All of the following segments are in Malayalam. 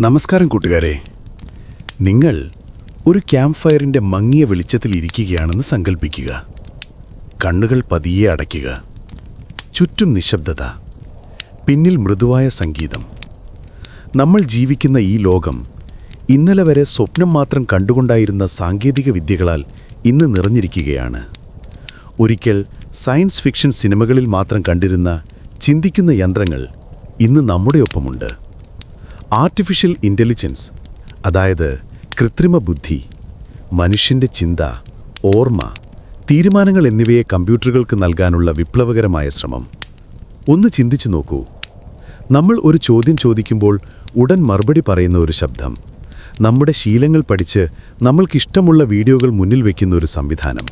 നമസ്കാരം കൂട്ടുകാരെ. നിങ്ങൾ ഒരു ക്യാമ്പ് ഫയറിന്റെ മങ്ങിയ വെളിച്ചത്തിൽ ഇരിക്കുകയാണെന്ന് സങ്കല്പിക്കുക കണ്ണുകൾ പതിയെ അടയ്ക്കുക. ചുറ്റും നിശബ്ദത. പിന്നിൽ മൃദുവായ സംഗീതം. നമ്മൾ ജീവിക്കുന്ന ഈ ലോകം ഇന്നലെ വരെ സ്വപ്നം മാത്രം കണ്ടുകൊണ്ടായിരുന്ന സാങ്കേതിക വിദ്യകളാൽ ഇന്ന് നിറഞ്ഞിരിക്കുകയാണ്. ഒരിക്കൽ സയൻസ് ഫിക്ഷൻ സിനിമകളിൽ മാത്രം കണ്ടിരുന്ന ചിന്തിക്കുന്ന യന്ത്രങ്ങൾ ഇന്ന് നമ്മുടെ ഒപ്പമുണ്ട്. ആർട്ടിഫിഷ്യൽ ഇന്റലിജൻസ് അതായത് കൃത്രിമ ബുദ്ധി മനുഷ്യന്റെ ചിന്ത ഓർമ്മ തീരുമാനങ്ങൾ എന്നിവയെ കമ്പ്യൂട്ടറുകൾക്ക് നൽകാനുള്ള വിപ്ലവകരമായ ശ്രമം. ഒന്ന് ചിന്തിച്ചു നോക്കൂ. നമ്മൾ ഒരു ചോദ്യം ചോദിക്കുമ്പോൾ ഉടൻ മറുപടി പറയുന്ന ഒരു ശബ്ദം നമ്മുടെ ശീലങ്ങൾ പഠിച്ച് നമ്മൾക്കിഷ്ടമുള്ള വീഡിയോകൾ മുന്നിൽ വയ്ക്കുന്ന ഒരു സംവിധാനം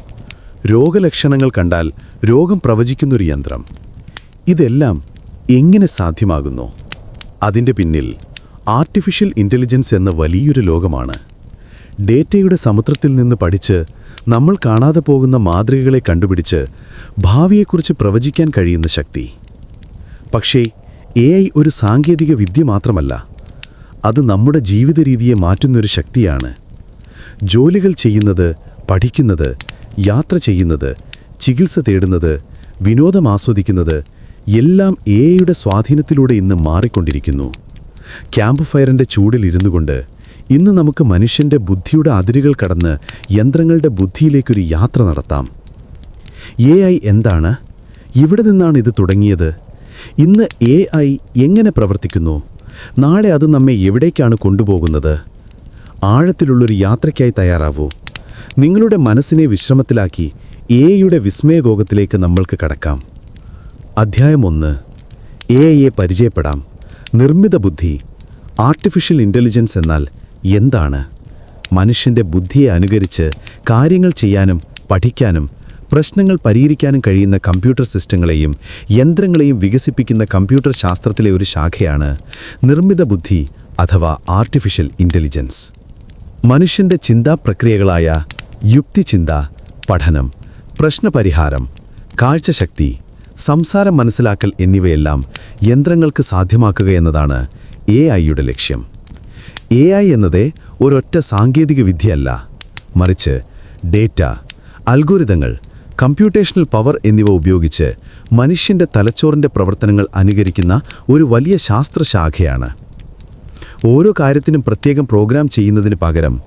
രോഗലക്ഷണങ്ങൾ കണ്ടാൽ രോഗം പ്രവചിക്കുന്നൊരു യന്ത്രം. ഇതെല്ലാം എങ്ങനെ സാധ്യമാകുന്നു? അതിന്റെ പിന്നിൽ ആർട്ടിഫിഷ്യൽ ഇന്റലിജൻസ് എന്ന വലിയൊരു ലോകമാണ്. ഡേറ്റയുടെ സമുദ്രത്തിൽ നിന്ന് പഠിച്ച് നമ്മൾ കാണാതെ പോകുന്ന മാതൃകകളെ കണ്ടുപിടിച്ച് ഭാവിയെക്കുറിച്ച് പ്രവചിക്കാൻ കഴിയുന്ന ശക്തി. പക്ഷേ എ ഐ ഒരു സാങ്കേതിക വിദ്യ മാത്രമല്ല അത് നമ്മുടെ ജീവിത രീതിയെ മാറ്റുന്നൊരു ശക്തിയാണ്. ജോലികൾ ചെയ്യുന്നത് പഠിക്കുന്നത് യാത്ര ചെയ്യുന്നത് ചികിത്സ തേടുന്നത് വിനോദം ആസ്വദിക്കുന്നത് എല്ലാം എ ഐയുടെ സ്വാധീനത്തിലൂടെ ഇന്ന് മാറിക്കൊണ്ടിരിക്കുന്നു. ക്യാമ്പ് ഫയറിന്റെ ചൂടിലിരുന്നു കൊണ്ട് ഇന്ന് നമുക്ക് മനുഷ്യന്റെ ബുദ്ധിയുടെ അതിരുകൾ കടന്ന് യന്ത്രങ്ങളുടെ ബുദ്ധിയിലേക്കൊരു യാത്ര നടത്താം. എ ഐ എന്താണ്? ഇവിടെ നിന്നാണ് ഇത് തുടങ്ങിയത്. ഇന്ന് എ ഐ എങ്ങനെ പ്രവർത്തിക്കുന്നു? നാളെ അത് നമ്മെ എവിടേക്കാണ് കൊണ്ടുപോകുന്നത്? ആഴത്തിലുള്ളൊരു യാത്രയ്ക്കായി തയ്യാറാവൂ. നിങ്ങളുടെ മനസ്സിനെ വിശ്രമത്തിലാക്കി എയുടെ വിസ്മയഗോകത്തിലേക്ക് നമ്മൾക്ക് കടക്കാം. അധ്യായം ഒന്ന്. എ ഐയെ പരിചയപ്പെടാം. നിർമ്മിത ബുദ്ധി ആർട്ടിഫിഷ്യൽ ഇന്റലിജൻസ് എന്നാൽ എന്താണ്? മനുഷ്യന്റെ ബുദ്ധിയെ അനുകരിച്ച് കാര്യങ്ങൾ ചെയ്യാനും പഠിക്കാനും പ്രശ്നങ്ങൾ പരിഹരിക്കാനും കഴിയുന്ന കമ്പ്യൂട്ടർ സിസ്റ്റങ്ങളെയും യന്ത്രങ്ങളെയും വികസിപ്പിക്കുന്ന കമ്പ്യൂട്ടർ ശാസ്ത്രത്തിലെ ഒരു ശാഖയാണ് നിർമ്മിത ബുദ്ധി അഥവാ ആർട്ടിഫിഷ്യൽ ഇന്റലിജൻസ് മനുഷ്യന്റെ ചിന്താ പ്രക്രിയകളായ യുക്തിചിന്ത പഠനം പ്രശ്നപരിഹാരം കാഴ്ചശക്തി സംസാരം മനസ്സിലാക്കൽ എന്നിവയെല്ലാം യന്ത്രങ്ങൾക്ക് സാധ്യമാക്കുക എന്നതാണ് എ ഐയുടെ ലക്ഷ്യം. എ ഐ എന്നത് ഒരൊറ്റ സാങ്കേതിക വിദ്യയല്ല. മറിച്ച് ഡേറ്റ അൽഗോരിതങ്ങൾ കമ്പ്യൂട്ടേഷണൽ പവർ എന്നിവ ഉപയോഗിച്ച് മനുഷ്യന്റെ തലച്ചോറിന്റെ പ്രവർത്തനങ്ങൾ അനുകരിക്കുന്ന ഒരു വലിയ ശാസ്ത്രശാഖയാണ്. ഓരോ കാര്യത്തിനും പ്രത്യേകം പ്രോഗ്രാം ചെയ്യുന്നതിന് പകരം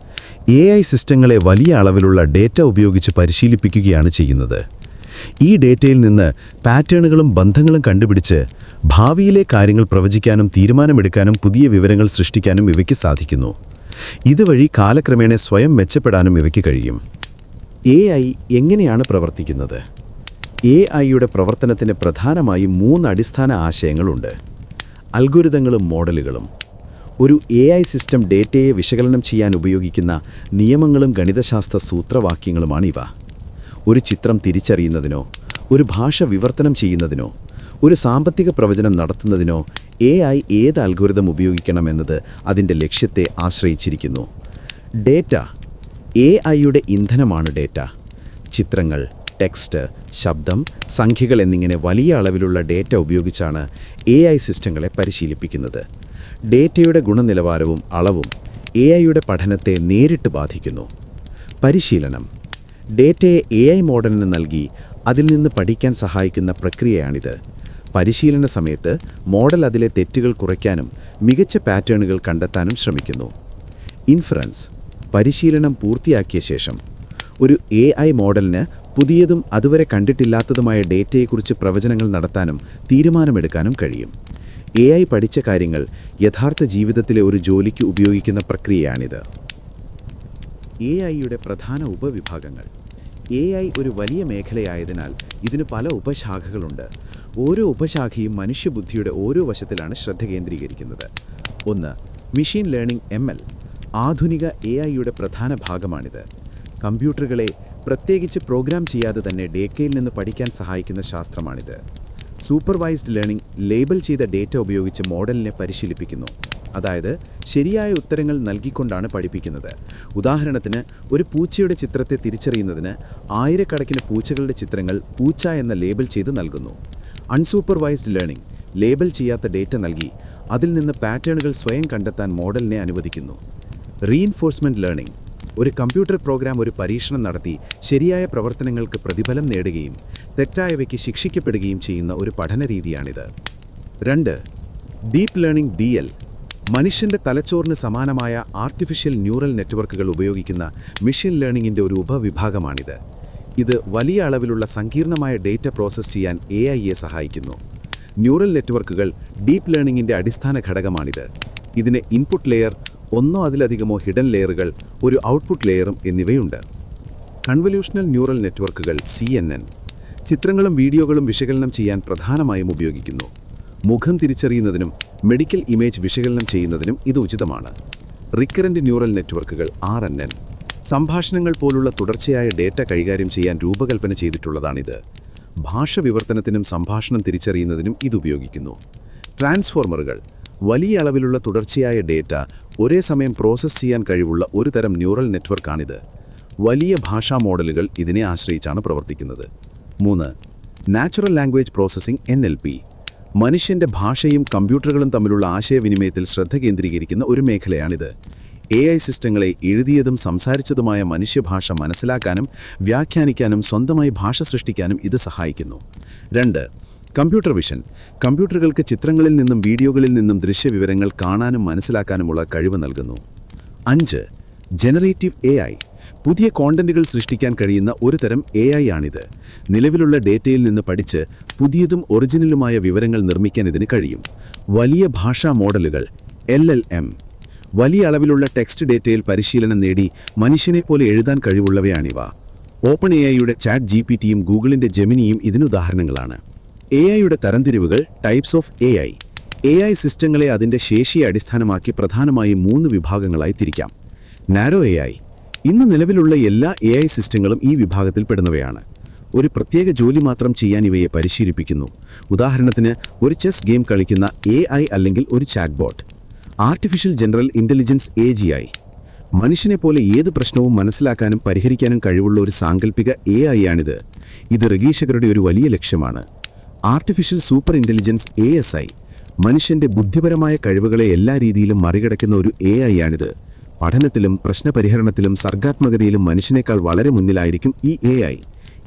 എ സിസ്റ്റങ്ങളെ വലിയ അളവിലുള്ള ഡേറ്റ ഉപയോഗിച്ച് പരിശീലിപ്പിക്കുകയാണ് ചെയ്യുന്നത്. ഈ ഡേറ്റയിൽ നിന്ന് പാറ്റേണുകളും ബന്ധങ്ങളും കണ്ടുപിടിച്ച് ഭാവിയിലെ കാര്യങ്ങൾ പ്രവചിക്കാനും തീരുമാനമെടുക്കാനും പുതിയ വിവരങ്ങൾ സൃഷ്ടിക്കാനും ഇവയ്ക്ക് സാധിക്കുന്നു. ഇതുവഴി കാലക്രമേണ സ്വയം മെച്ചപ്പെടാനും ഇവയ്ക്ക് കഴിയും. എ എങ്ങനെയാണ് പ്രവർത്തിക്കുന്നത്? എ ഐയുടെ പ്രവർത്തനത്തിന് പ്രധാനമായും മൂന്ന് അടിസ്ഥാന ആശയങ്ങളുണ്ട്. അൽഗുരുതങ്ങളും മോഡലുകളും. ഒരു എ ഐ സിസ്റ്റം ഡേറ്റയെ വിശകലനം ചെയ്യാൻ ഉപയോഗിക്കുന്ന നിയമങ്ങളും ഗണിതശാസ്ത്ര സൂത്രവാക്യങ്ങളുമാണിവ ഒരു ചിത്രം തിരിച്ചറിയുന്നതിനോ ഒരു ഭാഷ വിവർത്തനം ചെയ്യുന്നതിനോ ഒരു സാമ്പത്തിക പ്രവചനം നടത്തുന്നതിനോ എ ഐ ഏത് അൽഗോരിതം ഉപയോഗിക്കണമെന്നത് അതിന്റെ ലക്ഷ്യത്തെ ആശ്രയിച്ചിരിക്കുന്നു. ഡേറ്റ എ ഐയുടെ ഇന്ധനമാണ് ഡേറ്റ. ചിത്രങ്ങൾ ടെക്സ്റ്റ് ശബ്ദം സംഖ്യകൾ എന്നിങ്ങനെ വലിയ അളവിലുള്ള ഡേറ്റ ഉപയോഗിച്ചാണ് എ ഐ സിസ്റ്റങ്ങളെ പരിശീലിപ്പിക്കുന്നത്. ഡേറ്റയുടെ ഗുണനിലവാരവും അളവും എ ഐയുടെ പഠനത്തെ നേരിട്ട് ബാധിക്കുന്നു. പരിശീലനം ഡേറ്റയെ എ ഐ മോഡലിന് നൽകി അതിൽ നിന്ന് പഠിക്കാൻ സഹായിക്കുന്ന പ്രക്രിയയാണിത്. പരിശീലന സമയത്ത് മോഡൽ അതിലെ തെറ്റുകൾ കുറയ്ക്കാനും മികച്ച പാറ്റേണുകൾ കണ്ടെത്താനും ശ്രമിക്കുന്നു. ഇൻഫറൻസ് പരിശീലനം പൂർത്തിയാക്കിയ ശേഷം ഒരു എ ഐ മോഡലിന് പുതിയതും അതുവരെ കണ്ടിട്ടില്ലാത്തതുമായ ഡേറ്റയെക്കുറിച്ച് പ്രവചനങ്ങൾ നടത്താനും തീരുമാനമെടുക്കാനും കഴിയും. എ ഐ പഠിച്ച കാര്യങ്ങൾ യഥാർത്ഥ ജീവിതത്തിലെ ഒരു ജോലിക്ക് ഉപയോഗിക്കുന്ന പ്രക്രിയയാണിത്. എ ഐയുടെ പ്രധാന ഉപവിഭാഗങ്ങൾ. എ ഐ ഒരു വലിയ മേഖലയായതിനാൽ ഇതിന് പല ഉപശാഖകളുണ്ട്. ഓരോ ഉപശാഖയും മനുഷ്യബുദ്ധിയുടെ ഓരോ വശത്തിലാണ് ശ്രദ്ധ കേന്ദ്രീകരിക്കുന്നത്. ഒന്ന് മെഷീൻ ലേണിംഗ് എം എൽ ആധുനിക എ ഐയുടെ പ്രധാന ഭാഗമാണിത്. കമ്പ്യൂട്ടറുകളെ പ്രത്യേകിച്ച് പ്രോഗ്രാം ചെയ്യാതെ തന്നെ ഡേക്കയിൽ നിന്ന് പഠിക്കാൻ സഹായിക്കുന്ന ശാസ്ത്രമാണിത്. സൂപ്പർവൈസ്ഡ് ലേണിംഗ് ലേബൽ ചെയ്ത ഡേറ്റ ഉപയോഗിച്ച് മോഡലിനെ പരിശീലിപ്പിക്കുന്നു. അതായത് ശരിയായ ഉത്തരങ്ങൾ നൽകിക്കൊണ്ടാണ് പഠിപ്പിക്കുന്നത്. ഉദാഹരണത്തിന് ഒരു പൂച്ചയുടെ ചിത്രത്തെ തിരിച്ചറിയുന്നതിന് ആയിരക്കണക്കിന് പൂച്ചകളുടെ ചിത്രങ്ങൾ പൂച്ച എന്ന ലേബൽ ചെയ്ത് നൽകുന്നു. അൺസൂപ്പർവൈസ്ഡ് ലേണിംഗ് ലേബൽ ചെയ്യാത്ത ഡേറ്റ നൽകി അതിൽ നിന്ന് പാറ്റേണുകൾ സ്വയം കണ്ടെത്താൻ മോഡലിനെ അനുവദിക്കുന്നു. റീഇൻഫോഴ്സ്മെന്റ് ലേണിംഗ് ഒരു കമ്പ്യൂട്ടർ പ്രോഗ്രാം ഒരു പരീക്ഷണം നടത്തി ശരിയായ പ്രവർത്തനങ്ങൾക്ക് പ്രതിഫലം നേടുകയും തെറ്റായവയ്ക്ക് ശിക്ഷിക്കപ്പെടുകയും ചെയ്യുന്ന ഒരു പഠന രീതിയാണിത് രണ്ട് ഡീപ്പ് ലേണിംഗ് ഡി എൽ മനുഷ്യന്റെ തലച്ചോറിന് സമാനമായ ആർട്ടിഫിഷ്യൽ ന്യൂറൽ നെറ്റ്വർക്കുകൾ ഉപയോഗിക്കുന്ന മെഷീൻ ലേണിംഗിന്റെ ഒരു ഉപവിഭാഗമാണിത്. ഇത് വലിയ അളവിലുള്ള സങ്കീർണമായ ഡേറ്റ പ്രോസസ്സ് ചെയ്യാൻ എ ഐയെ സഹായിക്കുന്നു. ന്യൂറൽ നെറ്റ്വർക്കുകൾ ഡീപ്പ് ലേണിംഗിന്റെ അടിസ്ഥാന ഘടകമാണിത്. ഇതിന് ഇൻപുട്ട് ലെയർ ഒന്നോ അതിലധികമോ ഹിഡൻ ലെയറുകൾ ഒരു ഔട്ട്പുട്ട് ലെയറും എന്നിവയുണ്ട്. കൺവല്യൂഷണൽ ന്യൂറൽ നെറ്റ്വർക്കുകൾ സി ചിത്രങ്ങളും വീഡിയോകളും വിശകലനം ചെയ്യാൻ പ്രധാനമായും ഉപയോഗിക്കുന്നു. മുഖം തിരിച്ചറിയുന്നതിനും മെഡിക്കൽ ഇമേജ് വിശകലനം ചെയ്യുന്നതിനും ഇത് ഉചിതമാണ്. റിക്കറന്റ് ന്യൂറൽ നെറ്റ്വർക്കുകൾ ആർ എൻ എൻ. സംഭാഷണങ്ങൾ പോലുള്ള തുടർച്ചയായ ഡേറ്റ കൈകാര്യം ചെയ്യാൻ രൂപകൽപ്പന ചെയ്തിട്ടുള്ളതാണിത്. ഭാഷ വിവർത്തനത്തിനും സംഭാഷണം തിരിച്ചറിയുന്നതിനും ഇത് ഉപയോഗിക്കുന്നു. ട്രാൻസ്ഫോർമറുകൾ. വലിയ അളവിലുള്ള തുടർച്ചയായ ഡേറ്റ ഒരേ സമയം പ്രോസസ്സ് ചെയ്യാൻ കഴിവുള്ള ഒരു തരം ന്യൂറൽ നെറ്റ്വർക്കാണിത്. വലിയ ഭാഷാ മോഡലുകൾ ഇതിനെ ആശ്രയിച്ചാണ് പ്രവർത്തിക്കുന്നത്. മൂന്ന്. Natural language processing N L P. മനുഷ്യന്റെ ഭാഷയും കമ്പ്യൂട്ടറുകളും തമ്മിലുള്ള ആശയവിനിമയത്തിൽ ശ്രദ്ധ കേന്ദ്രീകരിക്കുന്ന ഒരു മേഖലയാണിത്. എ ഐ സിസ്റ്റങ്ങളെ എഴുതിയതും സംസാരിച്ചതുമായ മനുഷ്യഭാഷ മനസ്സിലാക്കാനും വ്യാഖ്യാനിക്കാനും സ്വന്തമായി ഭാഷ സൃഷ്ടിക്കാനും ഇത് സഹായിക്കുന്നു. രണ്ട് കമ്പ്യൂട്ടർ വിഷൻ. കമ്പ്യൂട്ടറുകൾക്ക് ചിത്രങ്ങളിൽ നിന്നും വീഡിയോകളിൽ നിന്നും ദൃശ്യവിവരങ്ങൾ കാണാനും മനസ്സിലാക്കാനുമുള്ള കഴിവ് നൽകുന്നു. അഞ്ച് ജനറേറ്റീവ് എ പുതിയ കോണ്ടന്റുകൾ സൃഷ്ടിക്കാൻ കഴിയുന്ന ഒരു തരം എ ഐ ആണിത്. നിലവിലുള്ള ഡേറ്റയിൽ നിന്ന് പഠിച്ച് പുതിയതും ഒറിജിനലുമായ വിവരങ്ങൾ നിർമ്മിക്കാൻ ഇതിന് കഴിയും. വലിയ ഭാഷാ മോഡലുകൾ എൽ എൽ എം. വലിയ അളവിലുള്ള ടെക്സ്റ്റ് ഡേറ്റയിൽ പരിശീലനം നേടി മനുഷ്യനെ പോലെ എഴുതാൻ കഴിവുള്ളവയാണിവ. ഓപ്പൺ എ ഐയുടെ ചാറ്റ് ജി പി ടിയും ഗൂഗിളിന്റെ ജെമിനിയും ഇതിനുദാഹരണങ്ങളാണ് എ ഐയുടെ തരംതിരിവുകൾ types of A I A I സിസ്റ്റങ്ങളെ അതിന്റെ ശേഷിയെ അടിസ്ഥാനമാക്കി പ്രധാനമായും മൂന്ന് വിഭാഗങ്ങളായി തിരിക്കാം. നാരോ എ ഐ ഇന്ന് നിലവിലുള്ള എല്ലാ എ ഐ സിസ്റ്റങ്ങളും ഈ വിഭാഗത്തിൽ പെടുന്നവയാണ് ഒരു പ്രത്യേക ജോലി മാത്രം ചെയ്യാൻ ഇവയെ പരിശീലിപ്പിക്കുന്നു. ഉദാഹരണത്തിന് ഒരു ചെസ് ഗെയിം കളിക്കുന്ന എ ഐ അല്ലെങ്കിൽ ഒരു chatbot. Artificial general intelligence A G I മനുഷ്യനെ പോലെ ഏത് പ്രശ്നവും മനസ്സിലാക്കാനും പരിഹരിക്കാനും കഴിവുള്ള ഒരു സാങ്കല്പിക എ ഐ ആണിത്. ഇത് റഗീഷകരുടെ ഒരു വലിയ ലക്ഷ്യമാണ്. Artificial super intelligence A S I മനുഷ്യന്റെ ബുദ്ധിപരമായ കഴിവുകളെ എല്ലാ രീതിയിലും മറികടക്കുന്ന ഒരു എ ഐ ആണിത്. പഠനത്തിലും പ്രശ്നപരിഹരണത്തിലും സർഗാത്മകതയിലും മനുഷ്യനേക്കാൾ വളരെ മുന്നിലായിരിക്കും ഈ എ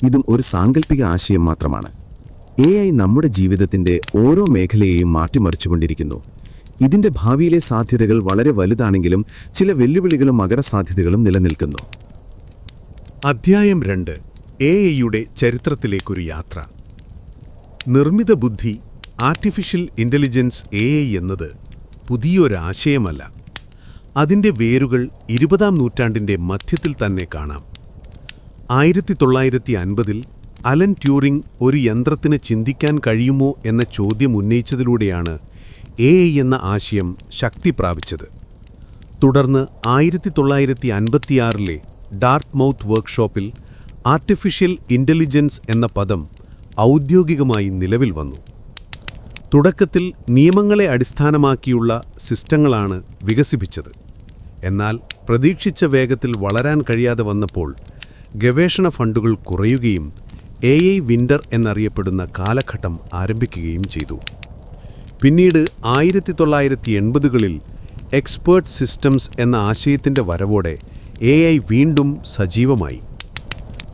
ഇതും ഒരു സാങ്കല്പിക ആശയം മാത്രമാണ്. എ ഐ നമ്മുടെ ജീവിതത്തിന്റെ ഓരോ മേഖലയെയും മാറ്റിമറിച്ചുകൊണ്ടിരിക്കുന്നു. ഇതിന്റെ ഭാവിയിലെ സാധ്യതകൾ വളരെ വലുതാണെങ്കിലും ചില വെല്ലുവിളികളും മകരസാധ്യതകളും നിലനിൽക്കുന്നു. അധ്യായം രണ്ട്. എ ഐയുടെ ചരിത്രത്തിലേക്കൊരു യാത്ര. നിർമ്മിത ബുദ്ധി ആർട്ടിഫിഷ്യൽ ഇന്റലിജൻസ് എ ഐ എന്നത് പുതിയൊരാശയമല്ല. അതിന്റെ വേരുകൾ ഇരുപതാം നൂറ്റാണ്ടിന്റെ മധ്യത്തിൽ തന്നെ കാണാം. ആയിരത്തി തൊള്ളായിരത്തി അൻപതിൽ അലൻ ട്യൂറിംഗ് ഒരു യന്ത്രത്തിന് ചിന്തിക്കാൻ കഴിയുമോ എന്ന ചോദ്യം ഉന്നയിച്ചതിലൂടെയാണ് എ എന്ന ആശയം ശക്തി പ്രാപിച്ചത്. തുടർന്ന് ആയിരത്തി തൊള്ളായിരത്തി അൻപത്തിയാറിലെ ഡാർക്ക് മൗത്ത് വർക്ക്ഷോപ്പിൽ ആർട്ടിഫിഷ്യൽ ഇന്റലിജൻസ് എന്ന പദം ഔദ്യോഗികമായി നിലവിൽ വന്നു. തുടക്കത്തിൽ നിയമങ്ങളെ അടിസ്ഥാനമാക്കിയുള്ള സിസ്റ്റങ്ങളാണ് വികസിപ്പിച്ചത്. എന്നാൽ പ്രതീക്ഷിച്ച വേഗത്തിൽ വളരാൻ കഴിയാതെ വന്നപ്പോൾ ഗവേഷണ ഫണ്ടുകൾ കുറയുകയും എ ഐ വിന്റർ എന്നറിയപ്പെടുന്ന കാലഘട്ടം ആരംഭിക്കുകയും ചെയ്തു. പിന്നീട് ആയിരത്തി തൊള്ളായിരത്തി എൺപതുകളിൽ എക്സ്പേർട്ട് സിസ്റ്റംസ് എന്ന ആശയത്തിന്റെ വരവോടെ എ ഐ വീണ്ടും സജീവമായി.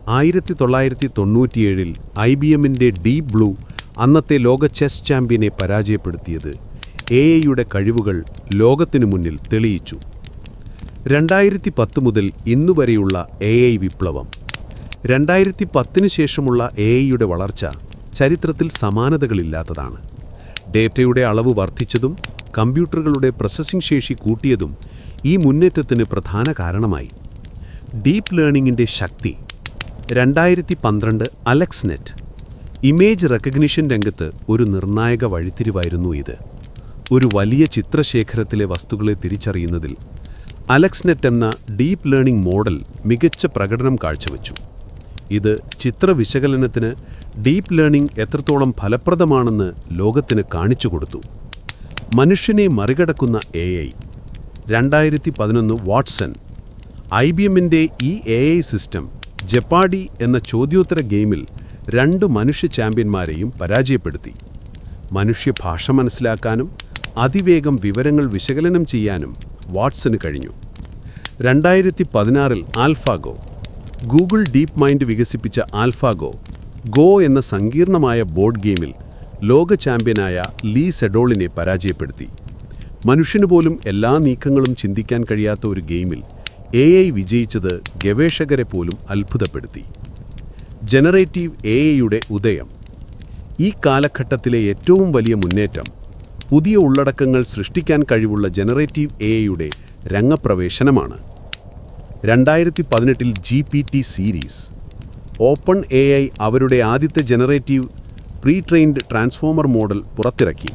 ആയിരത്തി തൊള്ളായിരത്തി തൊണ്ണൂറ്റിയേഴിൽ ഐ ബി എമ്മിന്റെ ഡീപ് ബ്ലൂ അന്നത്തെ ലോക ചെസ് ചാമ്പ്യനെ പരാജയപ്പെടുത്തിയത് എ ഐയുടെ കഴിവുകൾ ലോകത്തിനു മുന്നിൽ തെളിയിച്ചു. രണ്ടായിരത്തി പത്ത് മുതൽ ഇന്നുവരെയുള്ള എ ഐ വിപ്ലവം. രണ്ടായിരത്തി പത്തിന് ശേഷമുള്ള എ ഐയുടെ വളർച്ച ചരിത്രത്തിൽ സമാനതകളില്ലാത്തതാണ്. ഡേറ്റയുടെ അളവ് വർദ്ധിച്ചതും കമ്പ്യൂട്ടറുകളുടെ പ്രോസസ്സിംഗ് ശേഷി കൂട്ടിയതും ഈ മുന്നേറ്റത്തിന് പ്രധാന കാരണമായി. ഡീപ്പ് ലേണിംഗിന്റെ ശക്തി. രണ്ടായിരത്തി പന്ത്രണ്ട് അലക്സ് നെറ്റ് ഇമേജ് റെക്കഗ്നിഷൻ രംഗത്ത് ഒരു നിർണായക വഴിത്തിരിവായിരുന്നു ഇത്. ഒരു വലിയ ചിത്രശേഖരത്തിലെ വസ്തുക്കളെ തിരിച്ചറിയുന്നതിൽ അലക്സ് നെറ്റ് എന്ന ഡീപ്പ് ലേണിംഗ് മോഡൽ മികച്ച പ്രകടനം കാഴ്ചവെച്ചു. ഇത് ചിത്ര വിശകലനത്തിന് ഡീപ്പ് ലേണിംഗ് എത്രത്തോളം ഫലപ്രദമാണെന്ന് ലോകത്തിന് കാണിച്ചു കൊടുത്തു. മനുഷ്യനെ മറികടക്കുന്ന എ ഐ രണ്ടായിരത്തി പതിനൊന്ന് വാട്സൺ. ഐ ബി എമ്മിന്റെ ഈ എ ഐ സിസ്റ്റം ജപ്പാഡി എന്ന ചോദ്യോത്തര ഗെയിമിൽ രണ്ട് മനുഷ്യ ചാമ്പ്യന്മാരെയും പരാജയപ്പെടുത്തി. മനുഷ്യഭാഷ മനസ്സിലാക്കാനും അതിവേഗം വിവരങ്ങൾ വിശകലനം ചെയ്യാനും വാട്സന് കഴിഞ്ഞു. രണ്ടായിരത്തി പതിനാറിൽ ആൽഫാഗോ ഗൂഗിൾ ഡീപ് മൈൻഡ് വികസിപ്പിച്ച ആൽഫാഗോ ഗോ എന്ന സങ്കീർണമായ ബോർഡ് ഗെയിമിൽ ലോക ചാമ്പ്യനായ ലീ സെഡോളിനെ പരാജയപ്പെടുത്തി. മനുഷ്യന് പോലും എല്ലാ നീക്കങ്ങളും ചിന്തിക്കാൻ കഴിയാത്ത ഒരു ഗെയിമിൽ എ ഐ വിജയിച്ചത് ഗവേഷകരെ പോലും അത്ഭുതപ്പെടുത്തി. ജനറേറ്റീവ് എ ഐയുടെ ഉദയം. ഈ കാലഘട്ടത്തിലെ ഏറ്റവും വലിയ മുന്നേറ്റം പുതിയ ഉള്ളടക്കങ്ങൾ സൃഷ്ടിക്കാൻ കഴിവുള്ള ജനറേറ്റീവ് എ രംഗപ്രവേശനമാണ്. രണ്ടായിരത്തി പതിനെട്ടിൽ G P T series open A I അവരുടെ ആദ്യത്തെ generative pre trained transformer model പുറത്തിറക്കി.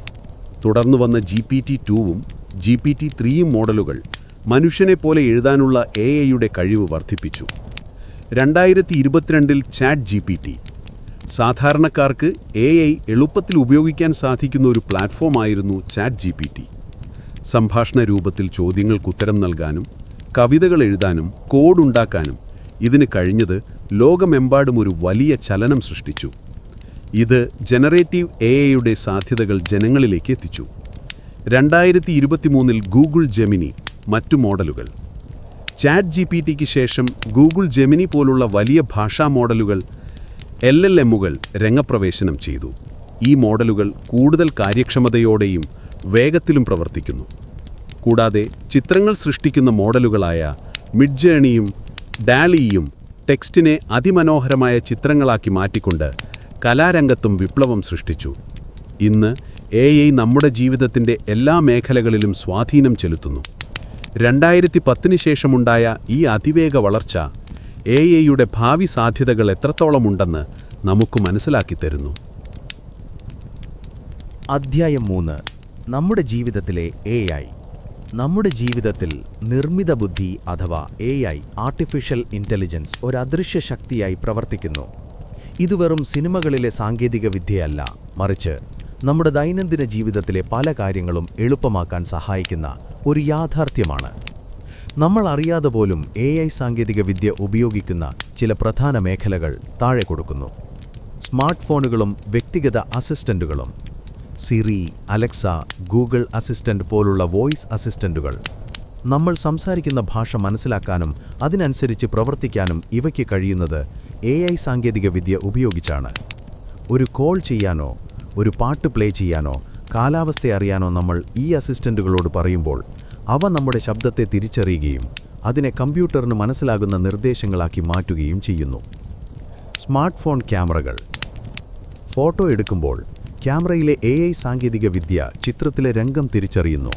തുടർന്നു വന്ന ജി പി ടി ടൂവും ജി പി ടി ത്രീയും മോഡലുകൾ മനുഷ്യനെ പോലെ എഴുതാനുള്ള എ ഐയുടെ കഴിവ് വർദ്ധിപ്പിച്ചു. രണ്ടായിരത്തി ഇരുപത്തിരണ്ടിൽ ചാറ്റ് ജി പി ടി സാധാരണക്കാർക്ക് എ ഐ എളുപ്പത്തിൽ ഉപയോഗിക്കാൻ സാധിക്കുന്ന ഒരു പ്ലാറ്റ്ഫോം ആയിരുന്നു ചാറ്റ് ജി പി ടി സംഭാഷണ രൂപത്തിൽ ചോദ്യങ്ങൾക്ക് ഉത്തരം നൽകാനും കവിതകൾ എഴുതാനും കോഡ് ഉണ്ടാക്കാനും ഇതിന് കഴിഞ്ഞത് ലോകമെമ്പാടും ഒരു വലിയ ചലനം സൃഷ്ടിച്ചു. ഇത് ജനറേറ്റീവ് എ ഐയുടെ സാധ്യതകൾ ജനങ്ങളിലേക്ക് എത്തിച്ചു. രണ്ടായിരത്തി ഇരുപത്തിമൂന്നിൽ ഗൂഗിൾ ജെമിനി മറ്റു മോഡലുകൾ. ചാറ്റ് ജി പി ടിക്ക് ശേഷം ഗൂഗിൾ ജെമിനി പോലുള്ള വലിയ ഭാഷാ മോഡലുകൾ എൽ എൽ എമ്മുകൾ രംഗപ്രവേശനം ചെയ്തു. ഈ മോഡലുകൾ കൂടുതൽ കാര്യക്ഷമതയോടെയും വേഗത്തിലും പ്രവർത്തിക്കുന്നു. കൂടാതെ ചിത്രങ്ങൾ സൃഷ്ടിക്കുന്ന മോഡലുകളായ മിഡ്ജേണിയും ഡാലിയും ടെക്സ്റ്റിനെ അതിമനോഹരമായ ചിത്രങ്ങളാക്കി മാറ്റിക്കൊണ്ട് കലാരംഗത്തും വിപ്ലവം സൃഷ്ടിച്ചു. ഇന്ന് എ ഐ നമ്മുടെ ജീവിതത്തിന്റെ എല്ലാ മേഖലകളിലും സ്വാധീനം ചെലുത്തുന്നു. രണ്ടായിരത്തി പത്തിന് ശേഷമുണ്ടായ ഈ അതിവേഗ വളർച്ച എ ഐയുടെ ഭാവി സാധ്യതകൾ എത്രത്തോളമുണ്ടെന്ന് നമുക്ക് മനസ്സിലാക്കി തരുന്നു. അധ്യായം മൂന്ന്. നമ്മുടെ ജീവിതത്തിലെ എ ഐ നമ്മുടെ ജീവിതത്തിൽ നിർമ്മിത ബുദ്ധി അഥവാ എ ഐ ആർട്ടിഫിഷ്യൽ ഇന്റലിജൻസ് ഒരു അദൃശ്യ ശക്തിയായി പ്രവർത്തിക്കുന്നു. ഇത് വെറും സിനിമകളിലെ സാങ്കേതിക വിദ്യയല്ല. മറിച്ച് നമ്മുടെ ദൈനംദിന ജീവിതത്തിലെ പല കാര്യങ്ങളും എളുപ്പമാക്കാൻ സഹായിക്കുന്ന ഒരു യാഥാർത്ഥ്യമാണ്. നമ്മൾ അറിയാതെ പോലും എ ഐ സാങ്കേതികവിദ്യ ഉപയോഗിക്കുന്ന ചില പ്രധാന മേഖലകൾ താഴെ കൊടുക്കുന്നു. സ്മാർട്ട് ഫോണുകളും വ്യക്തിഗത അസിസ്റ്റന്റുകളും സിറി അലക്സ ഗൂഗിൾ അസിസ്റ്റന്റ് പോലുള്ള വോയിസ് അസിസ്റ്റന്റുകൾ. നമ്മൾ സംസാരിക്കുന്ന ഭാഷ മനസ്സിലാക്കാനും അതിനനുസരിച്ച് പ്രവർത്തിക്കാനും ഇവയ്ക്ക് കഴിയുന്നത് എ ഐ സാങ്കേതികവിദ്യ ഉപയോഗിച്ചാണ്. ഒരു കോൾ ചെയ്യാനോ ഒരു പാട്ട് പ്ലേ ചെയ്യാനോ കാലാവസ്ഥ അറിയാനോ നമ്മൾ ഈ അസിസ്റ്റന്റുകളോട് പറയുമ്പോൾ അവ നമ്മുടെ ശബ്ദത്തെ തിരിച്ചറിയുകയും അതിനെ കമ്പ്യൂട്ടറിന് മനസ്സിലാകുന്ന നിർദ്ദേശങ്ങളാക്കി മാറ്റുകയും ചെയ്യുന്നു. സ്മാർട്ട് ഫോൺ ക്യാമറകൾ. ഫോട്ടോ എടുക്കുമ്പോൾ ക്യാമറയിലെ എ ഐ സാങ്കേതികവിദ്യ ചിത്രത്തിലെ രംഗം തിരിച്ചറിയുന്നു.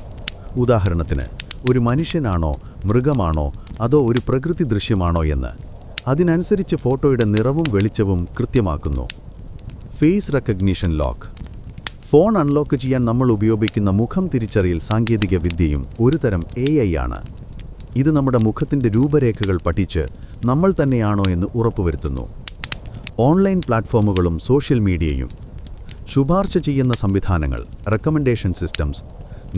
ഉദാഹരണത്തിന് ഒരു മനുഷ്യനാണോ മൃഗമാണോ അതോ ഒരു പ്രകൃതി ദൃശ്യമാണോ എന്ന്. അതിനനുസരിച്ച് ഫോട്ടോയുടെ നിറവും വെളിച്ചവും കൃത്യമാക്കുന്നു. Face recognition lock. Phone unlock ചെയ്യാൻ നമ്മൾ ഉപയോഗിക്കുന്ന മുഖം തിരിച്ചറിയൽ സാങ്കേതിക വിദ്യയും ഒരുതരം എ ഐ ആണ്. ഇത് നമ്മുടെ മുഖത്തിന്റെ രൂപരേഖകൾ പഠിച്ച് നമ്മൾ തന്നെയാണോ എന്ന് ഉറപ്പുവരുത്തുന്നു. ഓൺലൈൻ പ്ലാറ്റ്ഫോമുകളും സോഷ്യൽ മീഡിയയും ശുപാർശ ചെയ്യുന്ന സംവിധാനങ്ങൾ recommendation systems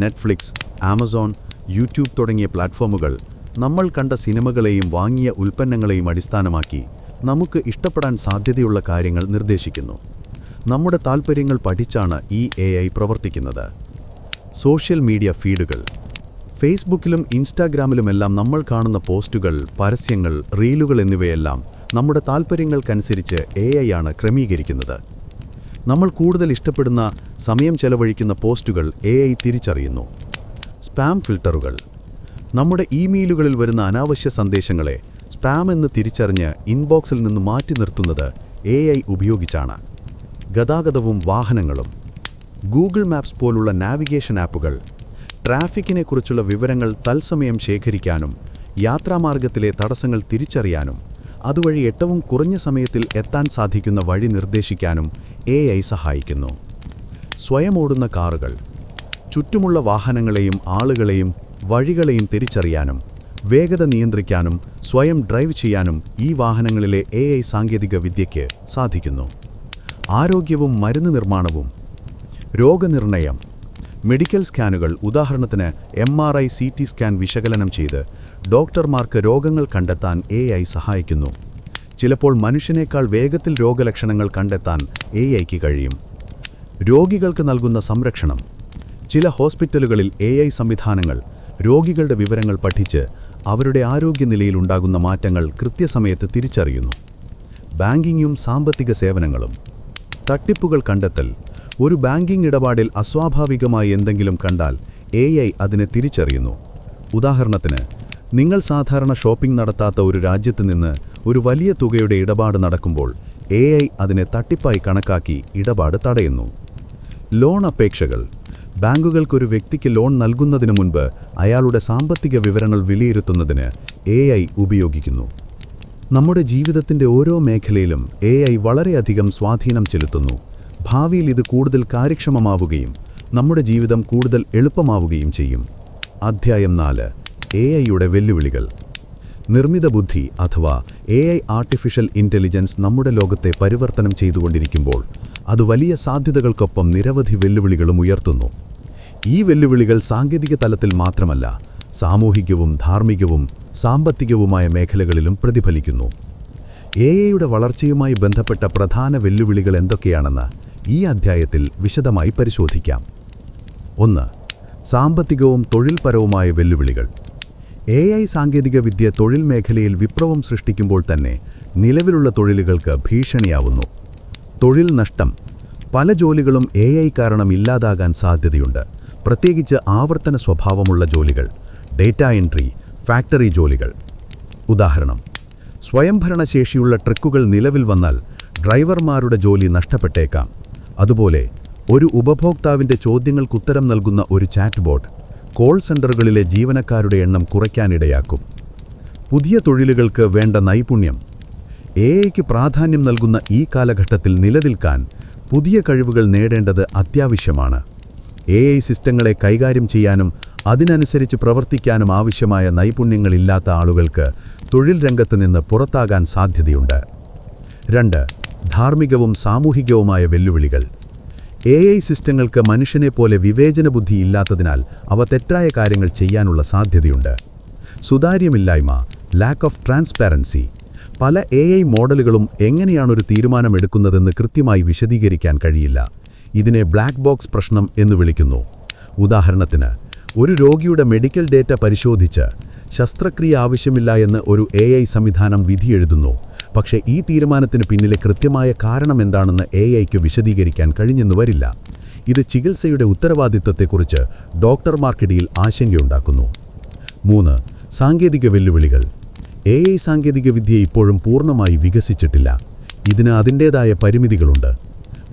Netflix Amazon YouTube തുടങ്ങിയ പ്ലാറ്റ്ഫോമുകൾ നമ്മൾ കണ്ട സിനിമകളെയും വാങ്ങിയ ഉൽപ്പന്നങ്ങളെയും അടിസ്ഥാനമാക്കി നമുക്ക് ഇഷ്ടപ്പെടാൻ സാധ്യതയുള്ള കാര്യങ്ങൾ നിർദ്ദേശിക്കുന്നു. നമ്മുടെ താൽപ്പര്യങ്ങൾ പഠിച്ചാണ് ഈ എ പ്രവർത്തിക്കുന്നത്. സോഷ്യൽ മീഡിയ ഫീഡുകൾ. ഫേസ്ബുക്കിലും ഇൻസ്റ്റാഗ്രാമിലുമെല്ലാം നമ്മൾ കാണുന്ന പോസ്റ്റുകൾ പരസ്യങ്ങൾ റീലുകൾ എന്നിവയെല്ലാം നമ്മുടെ താൽപ്പര്യങ്ങൾക്കനുസരിച്ച് എ ആണ് ക്രമീകരിക്കുന്നത്. നമ്മൾ കൂടുതൽ ഇഷ്ടപ്പെടുന്ന സമയം ചെലവഴിക്കുന്ന പോസ്റ്റുകൾ എ തിരിച്ചറിയുന്നു. സ്പാം ഫിൽട്ടറുകൾ. നമ്മുടെ ഇമെയിലുകളിൽ വരുന്ന അനാവശ്യ സന്ദേശങ്ങളെ സ്പാം എന്ന് തിരിച്ചറിഞ്ഞ് ഇൻബോക്സിൽ നിന്ന് മാറ്റി നിർത്തുന്നത് എ ഉപയോഗിച്ചാണ്. ഗതാഗതവും വാഹനങ്ങളും ഗൂഗിൾ മാപ്സ് പോലുള്ള നാവിഗേഷൻ ആപ്പുകൾ ട്രാഫിക്കിനെക്കുറിച്ചുള്ള വിവരങ്ങൾ തത്സമയം ശേഖരിക്കാനും യാത്രാമാർഗത്തിലെ തടസ്സങ്ങൾ തിരിച്ചറിയാനും അതുവഴി ഏറ്റവും കുറഞ്ഞ സമയത്തിൽ എത്താൻ സാധിക്കുന്ന വഴി നിർദ്ദേശിക്കാനും എ സഹായിക്കുന്നു. സ്വയം ഓടുന്ന കാറുകൾ ചുറ്റുമുള്ള വാഹനങ്ങളെയും ആളുകളെയും വഴികളെയും തിരിച്ചറിയാനും വേഗത നിയന്ത്രിക്കാനും സ്വയം ഡ്രൈവ് ചെയ്യാനും ഈ വാഹനങ്ങളിലെ എ ഐ സാങ്കേതിക വിദ്യയ്ക്ക് സാധിക്കുന്നു. ആരോഗ്യവും മരുന്ന് നിർമ്മാണവും. രോഗനിർണയം. മെഡിക്കൽ സ്കാനുകൾ ഉദാഹരണത്തിന് M R I C T scan വിശകലനം ചെയ്ത് ഡോക്ടർമാർക്ക് രോഗങ്ങൾ കണ്ടെത്താൻ എ ഐ സഹായിക്കുന്നു. ചിലപ്പോൾ മനുഷ്യനേക്കാൾ വേഗത്തിൽ രോഗലക്ഷണങ്ങൾ കണ്ടെത്താൻ എ ഐക്ക് കഴിയും. രോഗികൾക്ക് നൽകുന്ന സംരക്ഷണം. ചില ഹോസ്പിറ്റലുകളിൽ എ ഐ സംവിധാനങ്ങൾ രോഗികളുടെ വിവരങ്ങൾ പഠിച്ച് അവരുടെ ആരോഗ്യനിലയിൽ ഉണ്ടാകുന്ന മാറ്റങ്ങൾ കൃത്യസമയത്ത് തിരിച്ചറിയുന്നു. ബാങ്കിങ്ങും സാമ്പത്തിക സേവനങ്ങളും. തട്ടിപ്പുകൾ കണ്ടെത്തൽ. ഒരു ബാങ്കിംഗ് ഇടപാടിൽ അസ്വാഭാവികമായി എന്തെങ്കിലും കണ്ടാൽ എ ഐ അതിനെ തിരിച്ചറിയുന്നു. ഉദാഹരണത്തിന് നിങ്ങൾ സാധാരണ ഷോപ്പിംഗ് നടത്താത്ത ഒരു രാജ്യത്ത് നിന്ന് ഒരു വലിയ തുകയുടെ ഇടപാട് നടക്കുമ്പോൾ എ ഐ അതിനെ തട്ടിപ്പായി കണക്കാക്കി ഇടപാട് തടയുന്നു. ലോൺ അപേക്ഷകൾ. ബാങ്കുകൾക്കൊരു വ്യക്തിക്ക് ലോൺ നൽകുന്നതിന് മുൻപ് അയാളുടെ സാമ്പത്തിക വിവരങ്ങൾ വിലയിരുത്തുന്നതിന് എ ഉപയോഗിക്കുന്നു. നമ്മുടെ ജീവിതത്തിന്റെ ഓരോ മേഖലയിലും എ ഐ വളരെയധികം സ്വാധീനം ചെലുത്തുന്നു. ഭാവിയിൽ ഇത് കൂടുതൽ കാര്യക്ഷമമാവുകയും നമ്മുടെ ജീവിതം കൂടുതൽ എളുപ്പമാവുകയും ചെയ്യും. അധ്യായം നാല്. എ ഐയുടെ വെല്ലുവിളികൾ. നിർമ്മിത ബുദ്ധി അഥവാ എ ഐ ആർട്ടിഫിഷ്യൽ ഇന്റലിജൻസ് നമ്മുടെ ലോകത്തെ പരിവർത്തനം ചെയ്തുകൊണ്ടിരിക്കുമ്പോൾ അത് വലിയ സാധ്യതകൾക്കൊപ്പം നിരവധി വെല്ലുവിളികളും ഉയർത്തുന്നു. ഈ വെല്ലുവിളികൾ സാങ്കേതിക തലത്തിൽ മാത്രമല്ല സാമൂഹികവും ധാർമ്മികവും സാമ്പത്തികവുമായ മേഖലകളിലും പ്രതിഫലിക്കുന്നു. എ ഐയുടെ വളർച്ചയുമായി ബന്ധപ്പെട്ട പ്രധാന വെല്ലുവിളികൾ എന്തൊക്കെയാണെന്ന് ഈ അധ്യായത്തിൽ വിശദമായി പരിശോധിക്കാം. ഒന്ന് സാമ്പത്തികവും തൊഴിൽപരവുമായ വെല്ലുവിളികൾ. എ ഐ സാങ്കേതികവിദ്യ തൊഴിൽ മേഖലയിൽ വിപ്ലവം സൃഷ്ടിക്കുമ്പോൾ തന്നെ നിലവിലുള്ള തൊഴിലുകൾക്ക് ഭീഷണിയാവുന്നു. തൊഴിൽ നഷ്ടം. പല ജോലികളും എ ഐ കാരണം ഇല്ലാതാകാൻ സാധ്യതയുണ്ട്. പ്രത്യേകിച്ച് ആവർത്തന സ്വഭാവമുള്ള ജോലികൾ. ഡേറ്റ എൻട്രി ഫാക്ടറി ജോലികൾ. ഉദാഹരണം സ്വയംഭരണശേഷിയുള്ള ട്രക്കുകൾ നിലവിൽ വന്നാൽ ഡ്രൈവർമാരുടെ ജോലി നഷ്ടപ്പെട്ടേക്കാം. അതുപോലെ ഒരു ഉപഭോക്താവിന്റെ ചോദ്യങ്ങൾക്കുത്തരം നൽകുന്ന ഒരു ചാറ്റ് ബോട്ട് കോൾ സെന്ററുകളിലെ ജീവനക്കാരുടെ എണ്ണം കുറയ്ക്കാനിടയാക്കും. പുതിയ തൊഴിലുകൾക്ക് വേണ്ട നൈപുണ്യം. എ ഐക്ക് പ്രാധാന്യം നൽകുന്ന ഈ കാലഘട്ടത്തിൽ നിലനിൽക്കാൻ പുതിയ കഴിവുകൾ നേടേണ്ടത് അത്യാവശ്യമാണ്. എ ഐ സിസ്റ്റങ്ങളെ കൈകാര്യം ചെയ്യാനും അതിനനുസരിച്ച് പ്രവർത്തിക്കാനും ആവശ്യമായ നൈപുണ്യങ്ങളില്ലാത്ത ആളുകൾക്ക് തൊഴിൽ രംഗത്ത് നിന്ന് പുറത്താകാൻ സാധ്യതയുണ്ട്. രണ്ട് ധാർമ്മികവും സാമൂഹികവുമായ വെല്ലുവിളികൾ. എ ഐ സിസ്റ്റങ്ങൾക്ക് മനുഷ്യനെപ്പോലെ വിവേചന ബുദ്ധി ഇല്ലാത്തതിനാൽ അവ തെറ്റായ കാര്യങ്ങൾ ചെയ്യാനുള്ള സാധ്യതയുണ്ട്. സുതാര്യമില്ലായ്മ ലാക്ക് ഓഫ് ട്രാൻസ്പാരൻസി പല എ ഐ മോഡലുകളും എങ്ങനെയാണൊരു തീരുമാനമെടുക്കുന്നതെന്ന് കൃത്യമായി വിശദീകരിക്കാൻ കഴിയില്ല. ഇതിനെ ബ്ലാക്ക് ബോക്സ് പ്രശ്നം എന്ന് വിളിക്കുന്നു. ഉദാഹരണത്തിന് ഒരു രോഗിയുടെ മെഡിക്കൽ ഡേറ്റ പരിശോധിച്ച് ശസ്ത്രക്രിയ ആവശ്യമില്ല എന്ന് ഒരു എ ഐ സംവിധാനം വിധിയെഴുതുന്നു പക്ഷേ ഈ തീരുമാനത്തിന് പിന്നിലെ കൃത്യമായ കാരണം എന്താണെന്ന് എ ഐക്ക് വിശദീകരിക്കാൻ കഴിഞ്ഞെന്ന് വരില്ല. ഇത് ചികിത്സയുടെ ഉത്തരവാദിത്വത്തെക്കുറിച്ച് ഡോക്ടർമാർക്കിടയിൽ ആശങ്കയുണ്ടാക്കുന്നു. മൂന്ന് സാങ്കേതിക വെല്ലുവിളികൾ. എ ഐ സാങ്കേതികവിദ്യ ഇപ്പോഴും പൂർണമായി വികസിച്ചിട്ടില്ല. ഇതിന് അതിന്റേതായ പരിമിതികളുണ്ട്.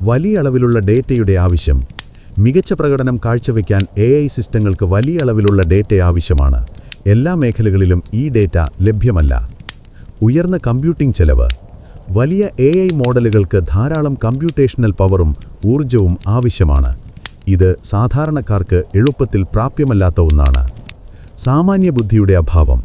വലിയ അളവിലുള്ള ഡേറ്റയുടെ ആവശ്യം. മികച്ച പ്രകടനം കാഴ്ചവെക്കാൻ എ ഐ സിസ്റ്റങ്ങൾക്ക് വലിയ അളവിലുള്ള ഡേറ്റ ആവശ്യമാണ്. എല്ലാ മേഖലകളിലും ഈ ഡേറ്റ ലഭ്യമല്ല. ഉയർന്ന കമ്പ്യൂട്ടിംഗ് ചെലവ്. വലിയ എ ഐ മോഡലുകൾക്ക് ധാരാളം കമ്പ്യൂട്ടേഷണൽ പവറും ഊർജവും ആവശ്യമാണ്. ഇത് സാധാരണക്കാർക്ക് എളുപ്പത്തിൽ പ്രാപ്യമല്ലാത്ത ഒന്നാണ്. സാമാന്യ ബുദ്ധിയുടെ അഭാവം.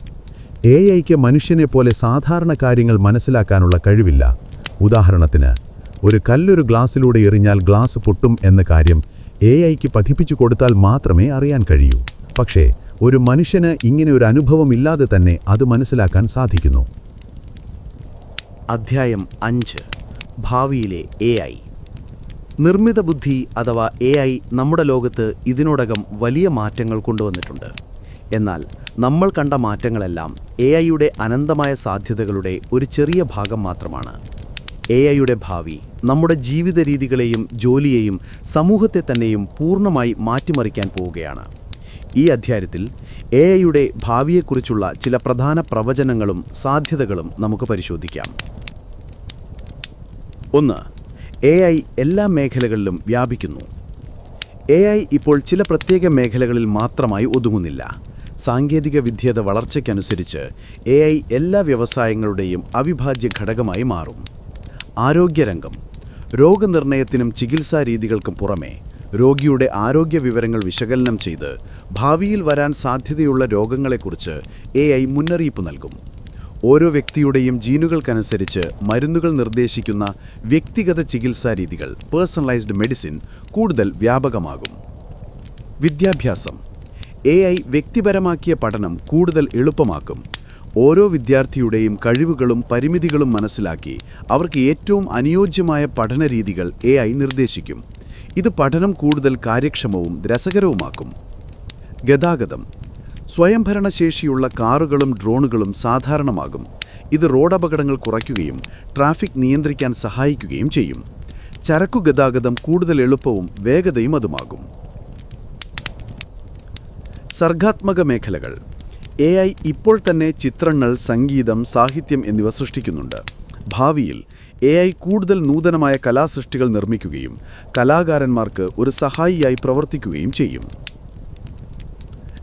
എ ഐക്ക് മനുഷ്യനെപ്പോലെ സാധാരണ കാര്യങ്ങൾ മനസ്സിലാക്കാനുള്ള കഴിവില്ല. ഉദാഹരണത്തിന് ഒരു കല്ലൊരു ഗ്ലാസ്സിലൂടെ എറിഞ്ഞാൽ ഗ്ലാസ് പൊട്ടും എന്ന കാര്യം എ ഐക്ക് പഠിപ്പിച്ചു കൊടുത്താൽ മാത്രമേ അറിയാൻ കഴിയൂ. പക്ഷേ ഒരു മനുഷ്യന് ഇങ്ങനെ ഒരു അനുഭവമില്ലാതെ തന്നെ അത് മനസ്സിലാക്കാൻ സാധിക്കുന്നു. അധ്യായം അഞ്ച്. ഭാവിയിലെ എ ഐ. നിർമ്മിത ബുദ്ധി അഥവാ എ ഐ നമ്മുടെ ലോകത്ത് ഇതിനോടകം വലിയ മാറ്റങ്ങൾ കൊണ്ടുവന്നിട്ടുണ്ട്. എന്നാൽ നമ്മൾ കണ്ട മാറ്റങ്ങളെല്ലാം എ ഐയുടെ അനന്തമായ സാധ്യതകളുടെ ഒരു ചെറിയ ഭാഗം മാത്രമാണ്. എ ഐയുടെ ഭാവി നമ്മുടെ ജീവിത രീതികളെയും ജോലിയെയും സമൂഹത്തെ തന്നെയും പൂർണമായി മാറ്റിമറിക്കാൻ പോവുകയാണ്. ഈ അധ്യായത്തിൽ എ ഐയുടെ ഭാവിയെക്കുറിച്ചുള്ള ചില പ്രധാന പ്രവചനങ്ങളും സാധ്യതകളും നമുക്ക് പരിശോധിക്കാം. ഒന്ന് എ ഐ എല്ലാ മേഖലകളിലും വ്യാപിക്കുന്നു. എ ഐ ഇപ്പോൾ ചില പ്രത്യേക മേഖലകളിൽ മാത്രമായി ഒതുങ്ങുന്നില്ല. സാങ്കേതിക വിദ്യയുടെ വളർച്ചയ്ക്കനുസരിച്ച് എ ഐ എല്ലാ വ്യവസായങ്ങളുടെയും അവിഭാജ്യ ഘടകമായി മാറും. ആരോഗ്യരംഗം. രോഗനിർണയത്തിനും ചികിത്സാ രീതികൾക്കും പുറമെ രോഗിയുടെ ആരോഗ്യ വിവരങ്ങൾ വിശകലനം ചെയ്ത് ഭാവിയിൽ വരാൻ സാധ്യതയുള്ള രോഗങ്ങളെക്കുറിച്ച് എ ഐ മുന്നറിയിപ്പ് നൽകും. ഓരോ വ്യക്തിയുടെയും ജീനുകൾക്കനുസരിച്ച് മരുന്നുകൾ നിർദ്ദേശിക്കുന്ന വ്യക്തിഗത ചികിത്സാ രീതികൾ പേഴ്സണലൈസ്ഡ് മെഡിസിൻ കൂടുതൽ വ്യാപകമാകും. വിദ്യാഭ്യാസം. എ വ്യക്തിപരമാക്കിയ പഠനം കൂടുതൽ എളുപ്പമാക്കും. ഓരോ വിദ്യാർത്ഥിയുടെയും കഴിവുകളും പരിമിതികളും മനസ്സിലാക്കി അവർക്ക് ഏറ്റവും അനുയോജ്യമായ പഠന രീതികൾ എ നിർദ്ദേശിക്കും. ഇത് പഠനം കൂടുതൽ കാര്യക്ഷമവും രസകരവുമാക്കും. ഗതാഗതം. സ്വയംഭരണശേഷിയുള്ള കാറുകളും ഡ്രോണുകളും സാധാരണമാകും. ഇത് റോഡപകടങ്ങൾ കുറയ്ക്കുകയും ട്രാഫിക് നിയന്ത്രിക്കാൻ സഹായിക്കുകയും ചെയ്യും. ചരക്കു ഗതാഗതം കൂടുതൽ എളുപ്പവും വേഗതയും അതുമാകും. സർഗാത്മക മേഖലകൾ. എ ഐ ഇപ്പോൾ തന്നെ ചിത്രങ്ങൾ സംഗീതം സാഹിത്യം എന്നിവ സൃഷ്ടിക്കുന്നുണ്ട്. ഭാവിയിൽ എ ഐ കൂടുതൽ നൂതനമായ കലാസൃഷ്ടികൾ നിർമ്മിക്കുകയും കലാകാരന്മാർക്ക് ഒരു സഹായിയായി പ്രവർത്തിക്കുകയും ചെയ്യും.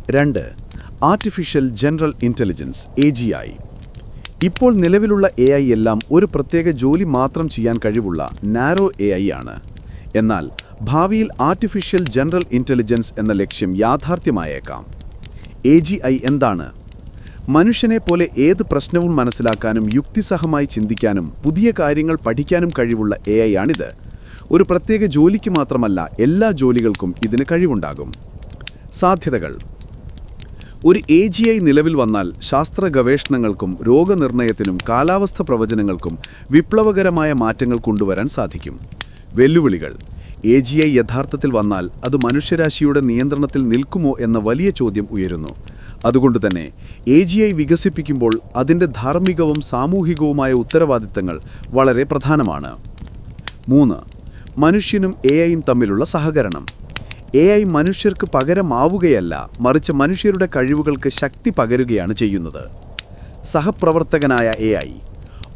രണ്ട് artificial general intelligence A G I ഇപ്പോൾ നിലവിലുള്ള എ ഐ എല്ലാം ഒരു പ്രത്യേക ജോലി മാത്രം ചെയ്യാൻ കഴിവുള്ള നാരോ എ ഐ ആണ്. എന്നാൽ ഭാവിയിൽ ആർട്ടിഫിഷ്യൽ ജനറൽ ഇന്റലിജൻസ് എന്ന ലക്ഷ്യം യാഥാർത്ഥ്യമായേക്കാം. എ ജി ഐ എന്താണ്? മനുഷ്യനെ പോലെ ഏത് പ്രശ്നവും മനസ്സിലാക്കാനും യുക്തിസഹമായി ചിന്തിക്കാനും പുതിയ കാര്യങ്ങൾ പഠിക്കാനും കഴിവുള്ള എ ഐ ആണിത്. ഒരു പ്രത്യേക ജോലിക്ക് മാത്രമല്ല എല്ലാ ജോലികൾക്കും ഇതിന് കഴിവുണ്ടാകും. സാധ്യതകൾ. ഒരു എ ജി ഐ നിലവിൽ വന്നാൽ ശാസ്ത്ര ഗവേഷണങ്ങൾക്കും രോഗനിർണയത്തിനും കാലാവസ്ഥ പ്രവചനങ്ങൾക്കും വിപ്ലവകരമായ മാറ്റങ്ങൾ കൊണ്ടുവരാൻ സാധിക്കും. വെല്ലുവിളികൾ. എ ജി ഐ യഥാർത്ഥത്തിൽ വന്നാൽ അത് മനുഷ്യരാശിയുടെ നിയന്ത്രണത്തിൽ നിൽക്കുമോ എന്ന വലിയ ചോദ്യം ഉയരുന്നു. അതുകൊണ്ടുതന്നെ എ ജി ഐ വികസിപ്പിക്കുമ്പോൾ അതിന്റെ ധാർമ്മികവും സാമൂഹികവുമായ ഉത്തരവാദിത്തങ്ങൾ വളരെ പ്രധാനമാണ്. മൂന്ന് മനുഷ്യനും എ ഐയും തമ്മിലുള്ള സഹകരണം. എ ഐ മനുഷ്യർക്ക് പകരമാവുകയല്ല മറിച്ച് മനുഷ്യരുടെ കഴിവുകൾക്ക് ശക്തി പകരുകയാണ് ചെയ്യുന്നത്. സഹപ്രവർത്തകനായ എ ഐ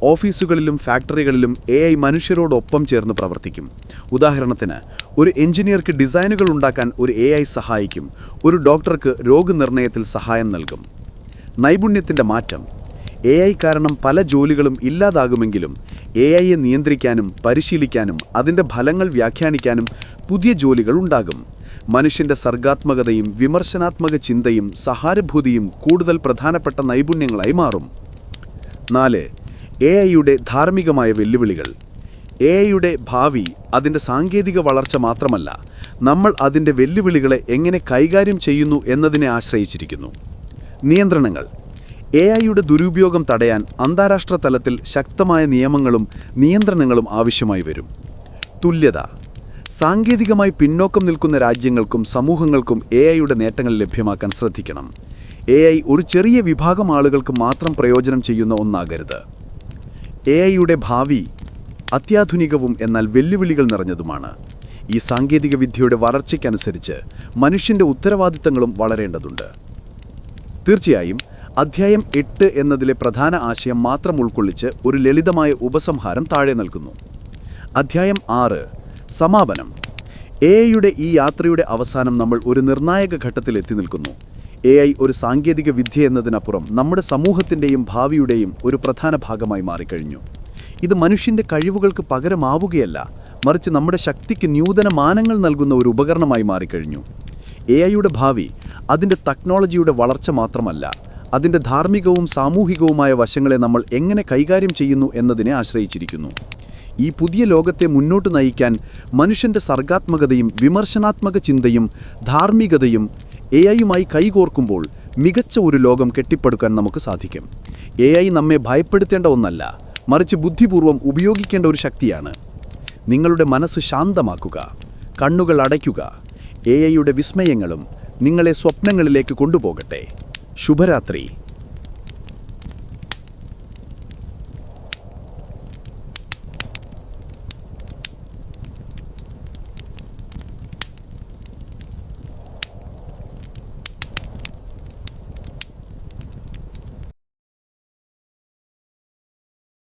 ഓഫീസുകളിലും ഫാക്ടറികളിലും എ ഐ മനുഷ്യരോടൊപ്പം ചേർന്ന് പ്രവർത്തിക്കും. ഉദാഹരണത്തിന് ഒരു എഞ്ചിനീയർക്ക് ഡിസൈനുകൾ ഉണ്ടാക്കാൻ ഒരു എ ഐ സഹായിക്കും. ഒരു ഡോക്ടർക്ക് രോഗനിർണയത്തിൽ സഹായം നൽകും. നൈപുണ്യത്തിന്റെ മാറ്റം. എ ഐ കാരണം പല ജോലികളും ഇല്ലാതാകുമെങ്കിലും എ ഐയെ നിയന്ത്രിക്കാനും പരിശീലിക്കാനും അതിന്റെ ഫലങ്ങൾ വ്യാഖ്യാനിക്കാനും പുതിയ ജോലികൾ ഉണ്ടാകും. മനുഷ്യന്റെ സർഗാത്മകതയും വിമർശനാത്മക ചിന്തയും സഹാനുഭൂതിയും കൂടുതൽ പ്രധാനപ്പെട്ട നൈപുണ്യങ്ങളായി മാറും. നാല് എ ഐയുടെ ധാർമ്മികമായ വെല്ലുവിളികൾ. എ ഐയുടെ ഭാവി അതിന്റെ സാങ്കേതിക വളർച്ച മാത്രമല്ല നമ്മൾ അതിന്റെ വെല്ലുവിളികളെ എങ്ങനെ കൈകാര്യം ചെയ്യുന്നു എന്നതിനെ ആശ്രയിച്ചിരിക്കുന്നു. നിയന്ത്രണങ്ങൾ. എ ഐയുടെ ദുരുപയോഗം തടയാൻ അന്താരാഷ്ട്ര തലത്തിൽ ശക്തമായ നിയമങ്ങളും നിയന്ത്രണങ്ങളും ആവശ്യമായി വരും. തുല്യത. സാങ്കേതികമായി പിന്നോക്കം നിൽക്കുന്ന രാജ്യങ്ങൾക്കും സമൂഹങ്ങൾക്കും എ ഐയുടെ നേട്ടങ്ങൾ ലഭ്യമാക്കാൻ ശ്രദ്ധിക്കണം. എ ഒരു ചെറിയ വിഭാഗം ആളുകൾക്ക് മാത്രം പ്രയോജനം ചെയ്യുന്ന ഒന്നാകരുത്. എ ഐയുടെ ഭാവി അത്യാധുനികവും എന്നാൽ വെല്ലുവിളികൾ നിറഞ്ഞതുമാണ്. ഈ സാങ്കേതികവിദ്യയുടെ വളർച്ചയ്ക്കനുസരിച്ച് മനുഷ്യന്റെ ഉത്തരവാദിത്തങ്ങളും വളരേണ്ടതുണ്ട്. തീർച്ചയായും അധ്യായം എട്ട് എന്നതിലെ പ്രധാന ആശയം മാത്രം ഉൾക്കൊള്ളിച്ച് ഒരു ലളിതമായ ഉപസംഹാരം താഴെ നൽകുന്നു. അധ്യായം ആറ് സമാപനം. എ ഐയുടെ ഈ യാത്രയുടെ അവസാനം നമ്മൾ ഒരു നിർണായക ഘട്ടത്തിൽ എത്തി നിൽക്കുന്നു. എ ഐ ഒരു സാങ്കേതിക വിദ്യ എന്നതിനപ്പുറം നമ്മുടെ സമൂഹത്തിന്റെയും ഭാവിയുടെയും ഒരു പ്രധാന ഭാഗമായി മാറിക്കഴിഞ്ഞു. ഇത് മനുഷ്യന്റെ കഴിവുകൾക്ക് പകരമാവുകയല്ല മറിച്ച് നമ്മുടെ ശക്തിക്ക് ന്യൂതന മാനങ്ങൾ നൽകുന്ന ഒരു ഉപകരണമായി മാറിക്കഴിഞ്ഞു. എ ഐയുടെ ഭാവി അതിന്റെ ടെക്നോളജിയുടെ വളർച്ച മാത്രമല്ല അതിന്റെ ധാർമ്മികവും സാമൂഹികവുമായ വശങ്ങളെ നമ്മൾ എങ്ങനെ കൈകാര്യം ചെയ്യുന്നു എന്നതിനെ ആശ്രയിച്ചിരിക്കുന്നു. ഈ പുതിയ ലോകത്തെ മുന്നോട്ട് നയിക്കാൻ മനുഷ്യന്റെ സർഗാത്മകതയും വിമർശനാത്മക ചിന്തയും ധാർമ്മികതയും എ ഐയുമായി കൈകോർക്കുമ്പോൾ മികച്ച ഒരു ലോകം കെട്ടിപ്പടുക്കാൻ നമുക്ക് സാധിക്കും. എ ഐ നമ്മെ ഭയപ്പെടുത്തേണ്ട ഒന്നല്ല മറിച്ച് ബുദ്ധിപൂർവം ഉപയോഗിക്കേണ്ട ഒരു ശക്തിയാണ്. നിങ്ങളുടെ മനസ്സ് ശാന്തമാക്കുക കണ്ണുകൾ അടയ്ക്കുക എ ഐയുടെ വിസ്മയങ്ങളും നിങ്ങളെ സ്വപ്നങ്ങളിലേക്ക് കൊണ്ടുപോകട്ടെ. ശുഭരാത്രി.